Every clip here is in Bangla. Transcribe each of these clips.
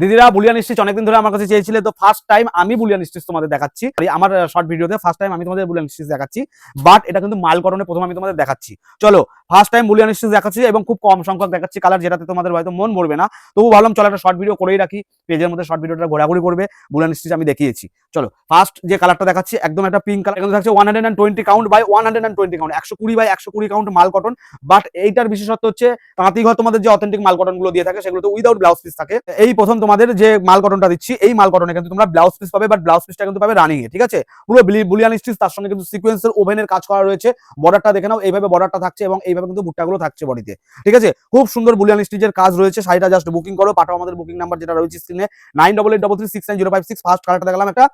দিদিরা বুলিয়ান স্টিচ অনেকদিন ধরে আমার কাছে চেয়েছিলে, তো ফার্স্ট টাইম আমি বুলিয়ান স্টিচ তোমাদের দেখাচ্ছি। আমার শর্ট ভিডিওতে ফার্স্ট টাইম আমি তোমাদের বুলিয়ান স্টিচ দেখাচ্ছি। বাট এটা কিন্তু মাল কটনে প্রথম আমি তোমাদের দেখাচ্ছি। চলো ফার্স্ট টাইম বুলিয়ান স্টিচ দেখাচ্ছি এবং খুব কম সংখ্যক দেখাচ্ছি কালার যেটাতে তোমাদের হয়তো মন ভরবে না। তবু ভাবলাম চলো একটা শর্ট ভিডিও করেই রাখি। পেজের মধ্যে শর্ট ভিডিওটা ঘোরাঘুরি করবে বুলিয়ান স্টিচ আমি দেখিয়েছি। চলো ফার্স্ট যে কালারটা দেখাচ্ছি, একদম একটা পিঙ্ক কালার এখানে থাকছে one hundred and twenty count by one hundred and twenty count একশো কুড়ি বাই একশো কুড়ি কাউন্ট মাল কটন বাট এইটার বিশেষত্ব হচ্ছে, তাঁতিঘর তোমাদের যে অথেন্টিক মাল কটনগুলো দিয়ে থাকে সেগুলো তো উইদাউট ব্লাউজ পিস থাকে। এই প্রথম তোমাদের যে মাল কটনটা দিচ্ছি, এই মাল কটনে কিন্তু তোমরা ব্লাউজ পিস পাবে বাট ব্লাউজ পিসটা কিন্তু পাবে রানিং এ, ঠিক আছে? পুরো বুলিয়ান স্টিচ তার সঙ্গে কিন্তু সিকোয়েন্সের ওভেনের কাজ করা রয়েছে। বর্ডারটা দেখে নাও, এইভাবে বর্ডারটা থাকছে এবং এইভাবে কিন্তু ভুট্টাগুলো থাকছে বডিতে ঠিক আছে? খুব সুন্দর বুলিয়ান স্টিচের কাজ রয়েছে, শাড়িটা জাস্ট বুকিং করো, পাঠাও আমাদের বুকিং নাম্বার যেটা রয়েছে স্ক্রিনে nine double eight double three six nine zero five six first কালারটা দেখালাম একটা।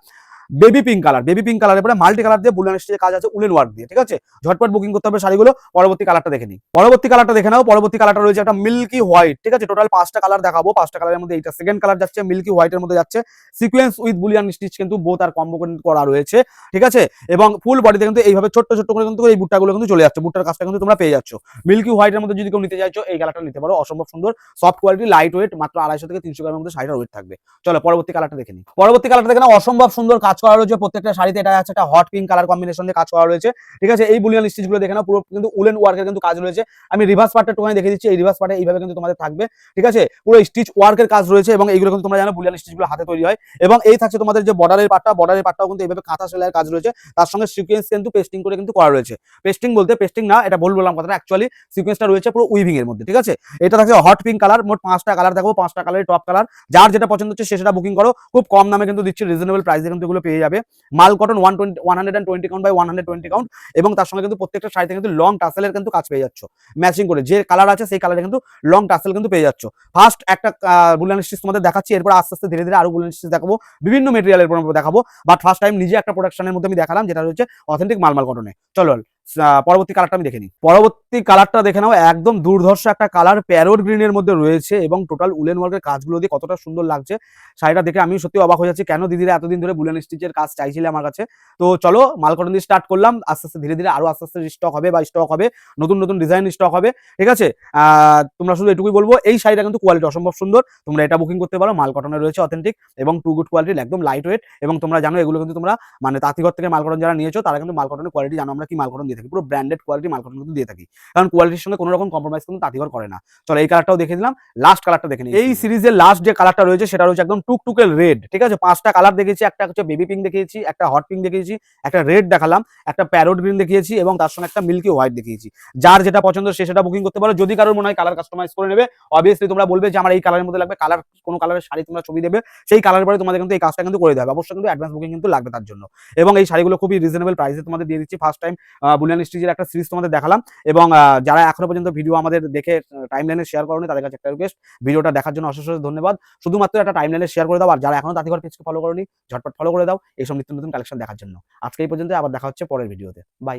Baby pink colour baby pink কালারের পরে মাল্টি কালার দিয়ে বুলিয়ান স্টিচের কাজ আছে উলেন ওয়ার্ক দিয়ে, ঠিক আছে? ঝটপট বুকিং করতে হবে শাড়িগুলো, পরবর্তী কালারটা দেখে নিই। পরবর্তী কালারটা দেখে নাও, পরবর্তী কালারটা রয়েছে একটা মিল্কি হোয়াইট ঠিক আছে? টোটাল পাঁচটা কালার দেখাবো, পাঁচটা কালারের মধ্যে এইটা সেকেন্ড কালার যাচ্ছে মিল্কি হোয়াইটের মধ্যে যাচ্ছে। সিকোয়েন্স উইথ বুলিয়ান স্টিচ কিন্তু বোথ আর কম্বো করা রয়েছে, ঠিক আছে? এবং ফুল বডিতে কিন্তু এইভাবে ছোট্ট ছোট্ট করে কিন্তু এই বুটটাগুলো কিন্তু চলে যাচ্ছে। বুটটার কাজটা কিন্তু তোমরা পেয়ে যাচ্ছ। মিল্কি হোয়াইটের মধ্যে যদি কেউ নিতে চাইছো, এই কালারটা নিতে পারো, অসম্ভব সুন্দর। সফট কোয়ালিটি লাইট ওয়েট মাত্র আড়াইশো থেকে তিনশো গ্রামের মধ্যে শাড়িটা ওয়েট থাকবে। চলো, পরবর্তী কালারটা দেখে নিই। পরবর্তী কালারটা দেখে নাও, অসম্ভব সুন্দর কাজ করা রয়েছে। প্রত্যেকটা শাড়িতে এটা আছে একটা হট পিঙ্ক কালার কম্বিনেশন দিয়ে কাজ করা রয়েছে। ঠিক আছে? এই বুলিয়ান স্টিচগুলো দেখে নাও। পুরো কিন্তু উলেন ওয়ার্কের কিন্তু কাজ রয়েছে। আমি রিভার্স পার্টটা টোকানে দেখে দিচ্ছি। এই রিভার্স পার্টে এইভাবে কিন্তু তোমাদের থাকবে। ঠিক আছে? পুরো স্টিচ ওয়ার্কের কাজ রয়েছে এবং এইগুলো কিন্তু তোমরা জানো বুলিয়ান স্টিচগুলো হাতে তৈরি হয়। এবং এই থাকছে তোমাদের যে বর্ডারের পার্টটা বর্ডারের পার্টটাও কিন্তু এইভাবে কাঁথা সেলাইয়ের কাজ রয়েছে। তার সঙ্গে সিকোয়েন্স কিন্তু পেস্টিং করে কিন্তু করা রয়েছে। পেস্টিং বলতে পেস্টিং না, এটা ভুল বললাম কথাটা অ্যাকচুয়ালি সিকোয়েন্সটা রয়েছে পুরো উইভিং এর মধ্যে। ঠিক আছে? এটা থাকছে হট পিঙ্ক কালার মোট পাঁচটা কালার দেখো। পাঁচটা কালারের টপ কালার যার যেটা পছন্দ হচ্ছে সেটা বুকিং করো। খুব কম দামে কিন্তু দিচ্ছি। রিজনেবল প্রাইসে কিন্তু এগুলো পেয়ে যাবে। মাল cotton one twenty one hundred and twenty count by one hundred twenty count এবং তার সঙ্গে কিন্তু প্রত্যেকটা শাড়িতে কিন্তু লং টাসেলের কিন্তু কাজ পেয়ে যাচ্ছ। ম্যাচিং করে যে কালার আছে সেই কালারে কিন্তু লং টাসেল কিন্তু পেয়ে যাচ্ছ। ফার্স্ট একটা বুলান স্টিচ তোমাদের দেখাচ্ছি, এরপর আস্তে আস্তে ধীরে ধীরে আরও বুলান স্টিচ দেখাবো, বিভিন্ন মেটেরিয়ালের উপর দেখাবো। বাট ফার্স্ট টাইম নিজে একটা প্রোডাকশনের মধ্যে আমি দেখালাম, যেটা হচ্ছে অথেন্টিক মালমাল কটনে চলো পরবর্তী কালারটা আমি দেখে নিই। পরবর্তী কালারটা দেখে নাও, একদম দুর্ধর্ষ একটা কালার প্যারোট গ্রিনের মধ্যে রয়েছে এবং টোটাল উলেন ওয়ার্কের কাজগুলো দিয়ে কতটা সুন্দর লাগছে। শাড়িটা দেখে আমি সত্যি অবাক হয়ে যাচ্ছি, কেন দিদিরা এতদিন ধরে বুলেন স্টিচের কাজ চাইছিলে আমার কাছে? তো চলো মাল কটন দিয়ে স্টার্ট করলাম, আস্তে আস্তে ধীরে ধীরে আরও আস্তে আস্তে স্টক হবে বা স্টক হবে, নতুন নতুন ডিজাইন স্টক হবে, ঠিক আছে? তোমরা শুধু এটুকুই বলব, এই শাড়িটা কিন্তু কোয়ালিটি অসম্ভব সুন্দর, তোমরা এটা বুকিং করতে পারো মাল কটনে রয়েছে অথেন্টিক এবং টু গুড কোয়ালিটির একদম লাইট ওয়েট এবং তোমরা জানো এগুলো কিন্তু তোমরা মানে তাঁতিঘর থেকে মাল কটন যারা নিয়েছো, তারা কিন্তু মাল কটনের কোয়ালিটি জানো, আমরা কি মাল কটন দিয়ে থাকি। পুরো ব্র্যান্ডেড কোয়ালিটি মাল কিন্তু দিয়ে থাকি। কারণ কোয়ালিটির সঙ্গে কোনো রকম কম্প্রোমাইজ কিন্তু তাঁতিঘর করে না। চলো এই কালারটাও দেখে দিলাম লাস্ট কালারটা দেখে নিই। এই সিরিজের লাস্ট যে কালারটা রয়েছে, সেটা রয়েছে একদম টুকটুকের রেড ঠিক আছে? পাঁচটা কালার দেখিয়েছি একটা হচ্ছে বেবি পিঙ্ক দেখিয়েছি, একটা হট পিঙ্ক দেখিয়েছি, একটা রেড দেখালাম, একটা প্যারোট গ্রিন দেখিয়েছি এবং তার সঙ্গে একটা মিল্কি হোয়াইট দেখিয়েছি। যার যেটা পছন্দ সে সেটা বুকিং করতে পারো। যদি কারোর মনে হয় কালার কাস্টমাইজ করে নেবে অবভিয়াসলি তোমরা বলবে যে আমার এই কালারের মধ্যে লাগবে কালার কোনো কালারের শাড়ি তোমরা ছবি দেবে, সেই কালার পরে তোমাদের কিন্তু এই কাজটা কিন্তু করে দেবে অবশ্যই কিন্তু অ্যাডভান্স বুকিং কিন্তু লাগবে তার জন্য। এবং এই শাড়িগুলো খুবই রিজনেবল প্রাইসে তোমাদের দিয়ে দিচ্ছি। ফার্স্ট টাইম বুলিয়ান স্টিচের একটা সিরিজ তোমাদের দেখালাম এবং যারা এখনও পর্যন্ত ভিডিও আমাদের দেখে টাইম লাইনে শেয়ার করোনি, তাদের কাছে একটা রিকোয়েস্ট ভিডিওটা দেখার জন্য অশেষ ধন্যবাদ। শুধুমাত্র একটা টাইম লাইনে শেয়ার করে দাও, আর যারা এখনও তাঁতিঘর পেজকে ফলো করোনি, ঝটপট ফলো করে দাও, এইসব নিত্য নতুন কালেকশন দেখার জন্য। আজকে এই পর্যন্ত আবার দেখা হচ্ছে পরের ভিডিওতে বাই